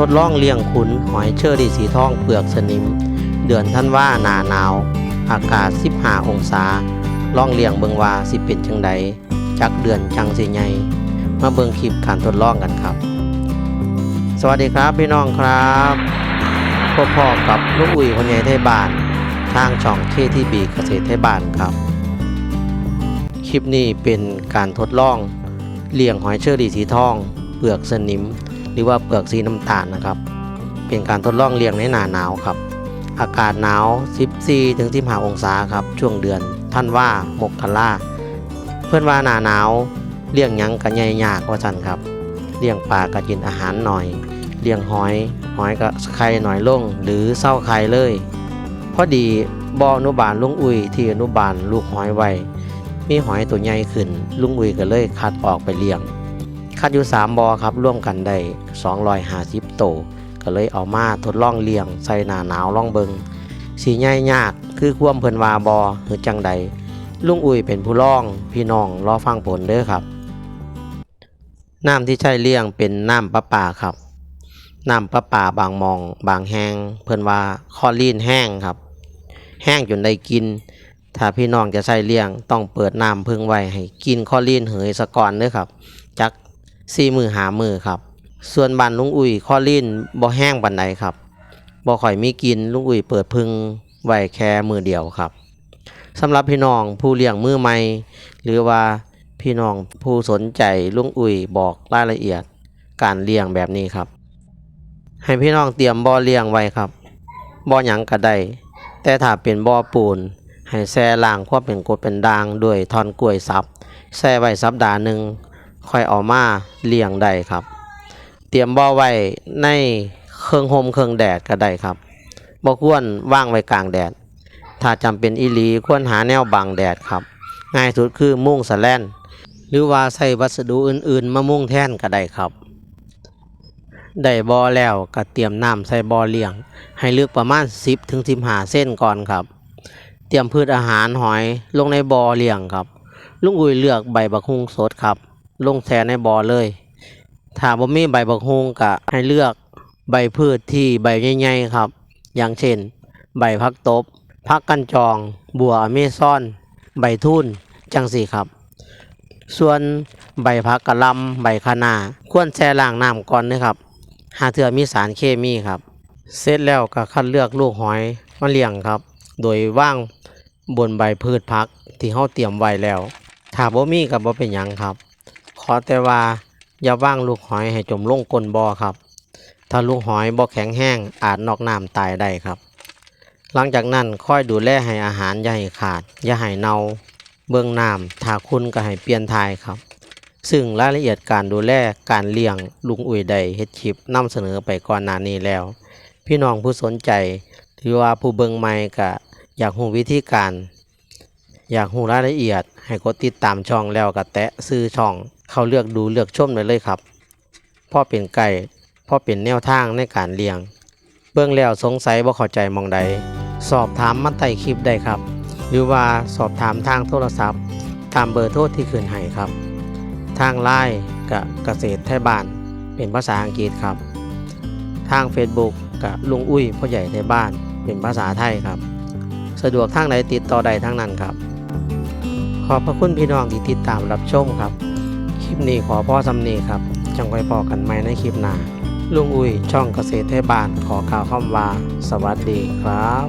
ทดลองเลี้ยงขุนหอยเชอรี่สีทองเปลือกสนิม เดือนท่านว่าหนาหนาว อากาศ 15 องศาล่องเลี้ยงเบิงว่าสิเป็นจังใดจักเดือนจังสิใหญ่มาเบิงคลิปการทดลองกันครับ สวัสดีครับพี่น้องครับพบพ่อกับลูกอุ้ยคนใหญ่ไทยบ้าน ทางช่องเคที่บีเกษตรไทยบ้านครับ คลิปนี้เป็นการทดลองเลี้ยงหอยเชอรี่สีทอง เปลือกสนิม หรือว่าเปลือกสีน้ำตาลนะครับ เป็นการทดลองเลี้ยงในหนาหนาวครับ อากาศหนาว 14ถึง15องศาครับ ช่วงเดือนท่านว่ามกราเพื่อนว่าหนาหนาวเลี้ยงยังกันใหญ่ยากว่าจันครับ เลี้ยงปลาก็กินอาหารหน่อย เลี้ยงหอยหอยก็ไข่หน่อยลง หรือเศร้าไข่เลยพอดีบ่ออนุบาลลุงอุ้ยที่อนุบาลลูกหอยไว้มีหอยตัวใหญ่ขึ้น ลุงอุ้ยก็เลยคัดออกไปเลี้ยง คัดอยู่ 3บอครับร่วมกันได้250โตก็เลยเอามาทดลองเลี้ยงใส่หนาหนาวลองเบิงสีใหญ่ยากคือความเพิ่นว่าบอหรือจังใดลุงอุยเป็นผู้ล่องพี่น้องรอฟังผลเด้อครับ น้ำที่ใช้เลี้ยงเป็นน้ำประปาครับ น้ำประปาบางมอง บางแห้งเพิ่นว่าคอลีนแห้งครับ แห้งจนได้กิน ถ้าพี่น้องจะใช้เลี้ยงต้องเปิดน้ำพึ่งไว้ให้กินคอลีนเหยสะก่อนเด้อครับ จัก สี่มือหามือครับ ส่วนบ้านลุงอุ้ยคอลีนบ่แห้งบันไดครับบ่ค่อยมีกินลุงอุ้ยเปิดพึ่งไว้แค่มือเดียวครับสำหรับพี่น้องผู้เลี้ยงมือใหม่หรือว่าพี่น้องผู้สนใจลุงอุ้ยบอกรายละเอียดการเลี้ยงแบบนี้ครับ ให้พี่น้องเตรียมบ่อเลี้ยงไว้ครับบ่อหยังก็ได้แต่ถ้าเป็นบ่อปูนให้แช่ล่างความเป็นกดเป็นดางด้วยทอนกล้วยสับแช่ไว้สัปดาห์หนึ่ง ค่อยเอามาเลี้ยงได้ครับ เตรียมบ่อไว้ในเครื่องห่มเครื่องแดดก็ได้ครับบ่ควรว่างไว้กลางแดด ถ้าจำเป็นอีหลีควรหาแนวบังแดดครับ ง่ายสุดคือมุ้งสแลนหรือว่าใส่วัสดุอื่นๆ มามุ้งแท่นก็ได้ครับได้บ่อแล้วก็เตรียมน้ำใส่บ่อเลี้ยง ให้ลึกประมาณ 10ถึง15เส้นก่อนครับ เตรียมพืชอาหารหอยลงในบ่อเลี้ยงครับ ลุงอุ้ยเลือกใบบักฮุงสดครับ ลงแช่ในบ่อเลยถ้าบ่มีใบบักฮงก็ให้เลือกใบพืชที่ใบใหญ่ๆครับ อย่างเช่น ใบพักตบพักกันจอง บัวเมซอน ใบทุ่นจังสี่ครับ ส่วนใบพักกะลำใบคะนาควรแช่ล้างน้ำก่อนนะครับ หาเถื่อมีสารเคมีครับ เสร็จแล้วก็คัดเลือกลูกหอยมาเลี้ยงครับ โดยว่างบนใบพืชพักที่เฮาเตรียมไว้แล้วถ้าบ่มีก็บ่เป็นหยังครับ อแต่ว่าอย่าว่างลูกหอยให้จมลงก้นบ่อครับ ถ้าลูกหอยบ่แข็งแห้งอาจนอกน้ำตายได้ครับ หลังจากนั้นค่อยดูแลให้อาหารอย่าให้ขาด อย่าให้เน่าเบื้องน้ำถ้าคุณก็ให้เปลี่ยนทายครับ ซึ่งรายละเอียดการดูแลการเลี้ยงลุงอุ่ยใดเฮ็ดคลิปนำเสนอไปก่อนหน้านี้แล้ว พี่น้องผู้สนใจหรือว่าผู้เบิ่งใหม่ก็อยากรู้วิธีการ อยากรู้รายละเอียด ให้กดติดตามช่องแล้วก็แตะซื้อช่อง เขาเลือกดูเลือกชมได้เลยครับพ่อเป็นไก่พ่อเป็นแนวทางในการเลี้ยง เบื้องแล้วสงสัยบ่เข้าใจมองใด สอบถามมาใต้คลิปได้ครับ หรือว่าสอบถามทางโทรศัพท์ ตามเบอร์โทรที่ขึ้นให้ครับ ทางไลน์กับเกษตรไทยบ้านเป็นภาษาอังกฤษครับ ทาง Facebook กับลุงอุ้ยพ่อใหญ่ไทยบ้านเป็นภาษาไทยครับ สะดวกทางไหนติดต่อใดทั้งนั้นครับ ขอบพระคุณพี่น้องที่ติดตามรับชมครับ คลิปนี้ขอพ่อสำนีครับ จังไว้พอกันใหม่ในคลิปหน้าลุงอุ้ยช่องเกษตรไทยบ้านขอกล่าวคำว่า สวัสดีครับ